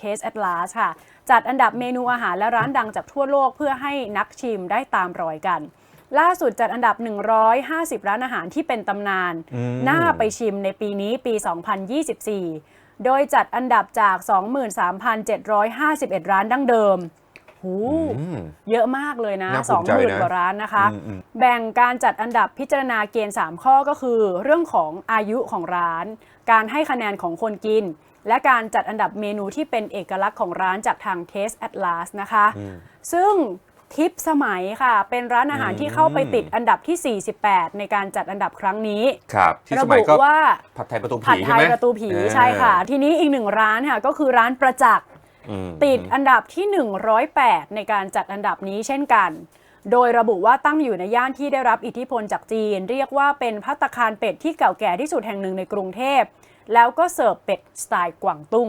Taste Atlas ค่ะ จัดอันดับเมนูอาหารและร้านดังจากทั่วโลกเพื่อให้นักชิมได้ตามรอยกัน ล่าสุดจัดอันดับ 150 ร้านอาหารที่เป็นตำนานอืมน่าไปชิมในปีนี้ปี 2024 โดยจัดอันดับจาก 23,751 ร้านดั้งเดิมหูอืม เยอะมากเลยนะน่าภูมิใจนะ20,000กว่าร้านนะคะ อืมอืม แบ่งการจัดอันดับพิจารณาเกณฑ์ 3 ข้อก็คือ เรื่องของอายุของร้าน การให้คะแนนของคนกิน และการจัดอันดับเมนูที่เป็นเอกลักษณ์ของร้านจากทาง Taste Atlas นะคะ ซึ่งทิปสมัยค่ะ เป็นร้านอาหารที่เข้าไปติดอันดับที่ 48 ในการจัดอันดับครั้งนี้ ครับ ที่ระสมับุยก็ว่า ผัดไทยประตูผัดผีไทใช่ไหยมประตูผีเออ ใช่ค่ะ ทีนี้อีกหนึ่งร้านค่ะก็คือร้านประจักษ์อืม ติดอันดับที่ 108 ในการจัดอันดับนี้เช่นกัน โดยระบุว่าตั้งอยู่ในย่านที่ได้รับอิทธิพลจากจีน เรียกว่าเป็นพัตตาคารเป็ดที่เก่าแก่ที่สุดแห่งหนึ่งในกรุงเทพ แล้วก็เสิร์ฟเป็ดสไตล์กวางตุ้ง